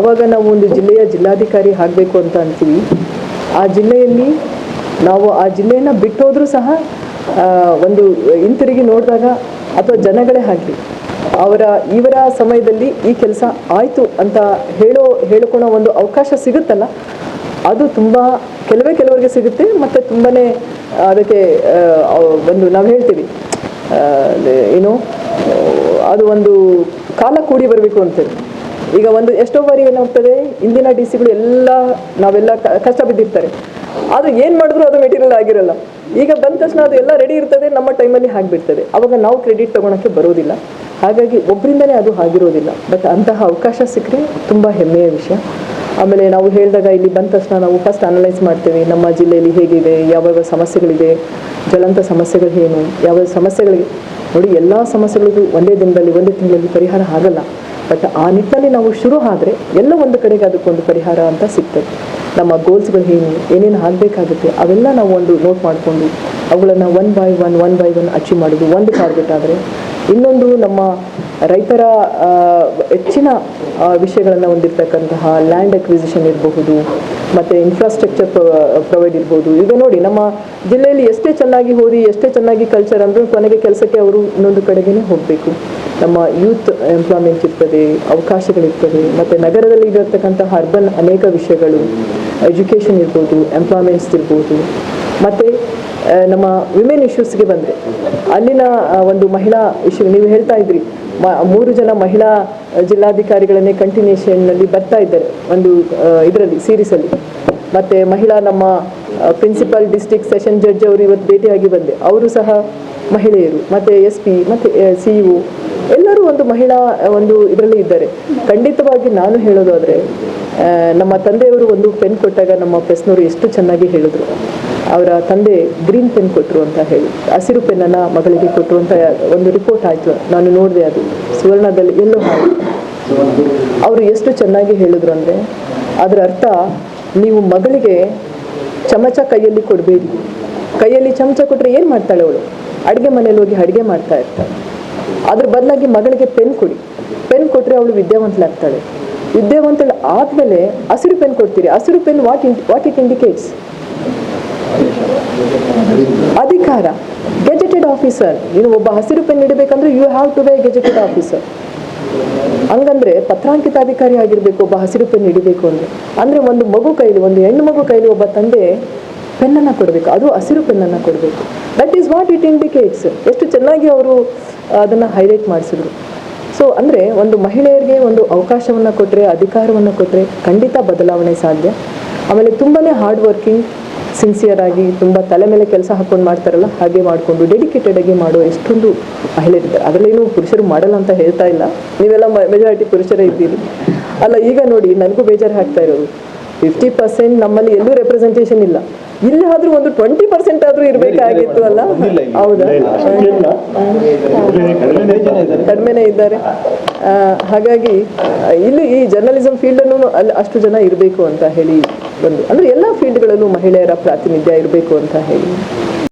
ಯಾವಾಗ ನಾವು ಒಂದು ಜಿಲ್ಲೆಯ ಜಿಲ್ಲಾಧಿಕಾರಿ ಆಗಬೇಕು ಅಂತ ಅಂತೀವಿ. ಆ ಜಿಲ್ಲೆಯಲ್ಲಿ ನಾವು ಆ ಜಿಲ್ಲೆಯನ್ನು ಬಿಟ್ಟೋದ್ರೂ ಸಹ ಒಂದು ಹಿಂತಿರುಗಿ ನೋಡಿದಾಗ ಅಥವಾ ಜನಗಳೇ ಆಗಲಿ ಅವರ, ಇವರ ಸಮಯದಲ್ಲಿ ಈ ಕೆಲಸ ಆಯಿತು ಅಂತ ಹೇಳೋ ಹೇಳ್ಕೊಳ್ಳೋ ಒಂದು ಅವಕಾಶ ಸಿಗುತ್ತಲ್ಲ? ಅದು ತುಂಬ ಕೆಲವೇ ಕೆಲವರಿಗೆ ಸಿಗುತ್ತೆ ಮತ್ತು ತುಂಬಾ ಅದಕ್ಕೆ ಒಂದು ನಾವು ಹೇಳ್ತೀವಿ ಏನು, ಅದು ಒಂದು ಕಾಲ ಕೂಡಿ ಬರಬೇಕು ಅಂತೇಳಿ. ಈಗ ಒಂದು ಎಷ್ಟೋ ಬಾರಿ ಏನಾಗ್ತದೆ, ಇಂದಿನ ಡಿ ಸಿಗಳು ಎಲ್ಲ ನಾವೆಲ್ಲ ಕಷ್ಟ ಬಿದ್ದಿರ್ತಾರೆ. ಅದು ಏನು ಮಾಡಿದ್ರು ಅದು ಮೆಟೀರಿಯಲ್ ಆಗಿರಲ್ಲ. ಈಗ ಬಂದ ತಕ್ಷಣ ಅದು ಎಲ್ಲ ರೆಡಿ ಇರ್ತದೆ, ನಮ್ಮ ಟೈಮಲ್ಲಿ ಆಗಿಬಿಡ್ತದೆ ಅವಾಗ ನಾವು ಕ್ರೆಡಿಟ್ ತೊಗೊಳಕ್ಕೆ ಬರೋದಿಲ್ಲ. ಹಾಗಾಗಿ ಒಬ್ಬರಿಂದನೇ ಅದು ಆಗಿರೋದಿಲ್ಲ ಬಟ್ ಅಂತಹ ಅವಕಾಶ ಸಿಕ್ಕರೆ ತುಂಬ ಹೆಮ್ಮೆಯ ವಿಷಯ. ಆಮೇಲೆ ನಾವು ಹೇಳಿದಾಗ ಇಲ್ಲಿ ಬಂದ ತಕ್ಷಣ ನಾವು ಫಸ್ಟ್ ಅನಲೈಸ್ ಮಾಡ್ತೇವೆ, ನಮ್ಮ ಜಿಲ್ಲೆಯಲ್ಲಿ ಹೇಗಿದೆ, ಯಾವ್ಯಾವ ಸಮಸ್ಯೆಗಳಿದೆ, ಜ್ವಲಂತ ಸಮಸ್ಯೆಗಳು ಏನು ಯಾವ ಸಮಸ್ಯೆಗಳಿಗೆ, ನೋಡಿ ಎಲ್ಲ ಸಮಸ್ಯೆಗಳಿಗೂ ಒಂದೇ ದಿನದಲ್ಲಿ, ಒಂದೇ ತಿಂಗಳಲ್ಲಿ ಪರಿಹಾರ ಆಗಲ್ಲ. ಬಟ್ ಆ ನಿಟ್ಟಿನಲ್ಲಿ ನಾವು ಶುರು ಆದರೆ ಎಲ್ಲ ಒಂದು ಕಡೆಗೆ ಅದಕ್ಕೊಂದು ಪರಿಹಾರ ಅಂತ ಸಿಗ್ತದೆ. ನಮ್ಮ ಗೋಲ್ಸ್ಗಳು ಏನು, ಏನೇನು ಆಗಬೇಕಾಗುತ್ತೆ ಅವೆಲ್ಲ ನಾವು ಒಂದು ನೋಟ್ ಮಾಡಿಕೊಂಡು ಅವುಗಳನ್ನು one by one one by one achieve ಮಾಡೋದು ಒಂದು ಟಾರ್ಗೆಟ್ ಆದರೆ ಇನ್ನೊಂದು ನಮ್ಮ ರೈತರ ಹೆಚ್ಚಿನ ವಿಷಯಗಳನ್ನು ಹೊಂದಿರತಕ್ಕಂತಹ ಲ್ಯಾಂಡ್ ಅಕ್ವಿಸಿಷನ್ ಇರಬಹುದು ಮತ್ತು ಇನ್ಫ್ರಾಸ್ಟ್ರಕ್ಚರ್ ಪ್ರೊವೈಡ್ ಇರ್ಬೋದು. ಈಗ ನೋಡಿ, ನಮ್ಮ ಜಿಲ್ಲೆಯಲ್ಲಿ ಎಷ್ಟೇ ಚೆನ್ನಾಗಿ ಓದಿ, ಎಷ್ಟೇ ಚೆನ್ನಾಗಿ ಕಲ್ಚರ್ ಅಂದರೂ ಕೊನೆಗೆ ಕೆಲಸಕ್ಕೆ ಅವರು ಇನ್ನೊಂದು ಕಡೆಗೇ ಹೋಗಬೇಕು. ನಮ್ಮ ಯೂತ್ ಎಂಪ್ಲಾಯ್ಮೆಂಟ್ ಇರ್ತದೆ, ಅವಕಾಶಗಳಿರ್ತದೆ, ಮತ್ತು ನಗರದಲ್ಲಿ ಇರತಕ್ಕಂಥ ಅರ್ಬನ್ ಅನೇಕ ವಿಷಯಗಳು ಎಜುಕೇಷನ್ ಇರ್ಬೋದು ಎಂಪ್ಲಾಯ್ಮೆಂಟ್ಸ್ ಇರ್ಬೋದು. ಮತ್ತು ನಮ್ಮ ವಿಮೆನ್ ಇಶ್ಯೂಸ್ಗೆ ಬಂದರೆ, ಅಲ್ಲಿನ ಒಂದು ಮಹಿಳಾ ಇಶ್ಯೂ ನೀವು ಹೇಳ್ತಾ ಇದ್ರಿ ಮೂರು ಜನ ಮಹಿಳಾ ಜಿಲ್ಲಾಧಿಕಾರಿಗಳನ್ನೇ ಕಂಟಿನ್ಯೂಷನ್ನಲ್ಲಿ ಬರ್ತಾ ಇದ್ದಾರೆ. ಒಂದು ಇದರಲ್ಲಿ ಸೀರೀಸಲ್ಲಿ ಮತ್ತು ಮಹಿಳಾ ನಮ್ಮ ಪ್ರಿನ್ಸಿಪಲ್ ಡಿಸ್ಟಿಕ್ ಸೆಷನ್ ಜಡ್ಜ್ ಅವರು ಇವತ್ತು ಭೇಟಿಯಾಗಿ ಬಂದೆ. ಅವರು ಸಹ ಮಹಿಳೆಯರು, ಮತ್ತು ಎಸ್ ಪಿ ಮತ್ತು ಸಿ ಇ ಒಂದು ಮಹಿಳಾ ಒಂದು ಇದರಲ್ಲಿ ಇದ್ದಾರೆ. ಖಂಡಿತವಾಗಿ ನಾನು ಹೇಳೋದಾದರೆ ನಮ್ಮ ತಂದೆಯವರು ಒಂದು ಪೆನ್ ಕೊಟ್ಟಾಗ ನಮ್ಮ ಪ್ರೆಸ್ನವರು ಎಷ್ಟು ಚೆನ್ನಾಗಿ ಹೇಳಿದ್ರು. ಅವರ ತಂದೆ ಗ್ರೀನ್ ಪೆನ್ ಕೊಟ್ಟರು ಅಂತ ಹೇಳಿ. ಹಸಿರು ಪೆನ್ನನ್ನು ಮಗಳಿಗೆ ಕೊಟ್ಟರು ಅಂತ ಒಂದು ರಿಪೋರ್ಟ್ ಆಯಿತು. ನಾನು ನೋಡಿದೆ ಅದು. ಸುವರ್ಣದಲ್ಲಿ ಎಲ್ಲೋ ಅವರು ಎಷ್ಟು ಚೆನ್ನಾಗಿ ಹೇಳಿದ್ರು ಅಂದರೆ, ಅದರ ಅರ್ಥ ನೀವು ಮಗಳಿಗೆ ಚಮಚ ಕೈಯಲ್ಲಿ ಕೊಡಬೇಡಿ. ಕೈಯಲ್ಲಿ ಚಮಚ ಕೊಟ್ಟರೆ ಏನು ಮಾಡ್ತಾಳೆ ಅವಳು? ಅಡುಗೆ ಮನೇಲಿ ಹೋಗಿ ಅಡುಗೆ ಮಾಡ್ತಾ ಇರ್ತಾಳೆ. ಅದ್ರ ಬದಲಾಗಿ ಮಗಳಿಗೆ ಪೆನ್ ಕೊಡಿ. ಪೆನ್ ಕೊಟ್ಟರೆ ಅವಳು ವಿದ್ಯಾವಂತಳಾಗ್ತಾಳೆ. ವಿದ್ಯಾವಂತಳು ಆದಮೇಲೆ ಹಸಿರು ಪೆನ್ ಕೊಡ್ತೀರಿ. ಹಸಿರು pen what in what it indicates? ಅಧಿಕಾರ. ಗೆಜೆಟೆಡ್ ಆಫೀಸರ್ ನೀನು ಒಬ್ಬ ಹಸಿರು pen ಇಡಬೇಕಂದ್ರೆ you have to by gazetted officer ಹಂಗಂದ್ರೆ ಪತ್ರಾಂಕಿತ ಅಧಿಕಾರಿ ಆಗಿರ್ಬೇಕು, ಒಬ್ಬ ಹಸಿರು ಪೆನ್ ಇಡಬೇಕು ಅಂದ್ರೆ. ಅಂದ್ರೆ ಒಂದು ಮಗು ಕೈಲಿ, ಒಂದು ಹೆಣ್ಣು ಮಗು ಕೈಲಿ ಒಬ್ಬ ತಂದೆ ಪೆನ್ನನ್ನು ಕೊಡಬೇಕು. ಅದು ಹಸಿರು ಪೆನ್ನನ್ನು ಕೊಡಬೇಕು. That is what it indicates ಎಷ್ಟು ಚೆನ್ನಾಗಿ ಅವರು ಅದನ್ನು ಹೈಲೈಟ್ ಮಾಡಿಸಿದ್ರು. ಸೊ ಅಂದರೆ ಒಂದು ಮಹಿಳೆಯರಿಗೆ ಒಂದು ಅವಕಾಶವನ್ನು ಕೊಟ್ಟರೆ ಅಧಿಕಾರವನ್ನು ಕೊಟ್ಟರೆ ಖಂಡಿತ ಬದಲಾವಣೆ ಸಾಧ್ಯ. ಆಮೇಲೆ ತುಂಬಾ ಹಾರ್ಡ್ ವರ್ಕಿಂಗ್ ಸಿನ್ಸಿಯರ್ ಆಗಿ ತುಂಬ ತಲೆ ಮೇಲೆ ಕೆಲಸ ಹಾಕ್ಕೊಂಡು ಮಾಡ್ತಾರಲ್ಲ, ಹಾಗೆ ಮಾಡಿಕೊಂಡು ಡೆಡಿಕೇಟೆಡ್ ಆಗಿ ಮಾಡೋ ಎಷ್ಟೊಂದು ಮಹಿಳೆಯರಿದ್ದಾರೆ. ಅದರಲ್ಲೇನು ಪುರುಷರು ಮಾಡಲ್ಲ ಅಂತ ಹೇಳ್ತಾ ಇಲ್ಲ. ನೀವೆಲ್ಲ ಮೆಜಾರಿಟಿ ಪುರುಷರೇ ಇದ್ದೀರಿ. ಅಲ್ಲ, ಈಗ ನೋಡಿ, ನನಗೂ ಬೇಜಾರು ಹಾಕ್ತಾ ಇರೋದು. ಫಿಫ್ಟಿ ಪರ್ಸೆಂಟ್ ನಮ್ಮಲ್ಲಿ ಎಲ್ಲೂ ರೆಪ್ರೆಸೆಂಟೇಷನ್ ಇಲ್ಲ. ಇಲ್ಲಿ ಆದ್ರೂ ಒಂದು ಟ್ವೆಂಟಿ ಪರ್ಸೆಂಟ್ ಆದ್ರೂ ಇರಬೇಕಾಗಿತ್ತು ಅಲ್ಲ? ಹೌದಾ? ಕಡಿಮೆನೇ ಇದ್ದಾರೆ. ಹಾಗಾಗಿ ಇಲ್ಲಿ ಈ ಜರ್ನಲಿಸಂ ಫೀಲ್ಡ್ ಅನ್ನು ಅಲ್ಲಿ ಅಷ್ಟು ಜನ ಇರಬೇಕು ಅಂತ ಹೇಳಿ ಬಂದು ಅಂದ್ರೆ ಎಲ್ಲ ಫೀಲ್ಡ್ಗಳಲ್ಲೂ ಮಹಿಳೆಯರ ಪ್ರಾತಿನಿಧ್ಯ ಇರಬೇಕು ಅಂತ ಹೇಳಿ.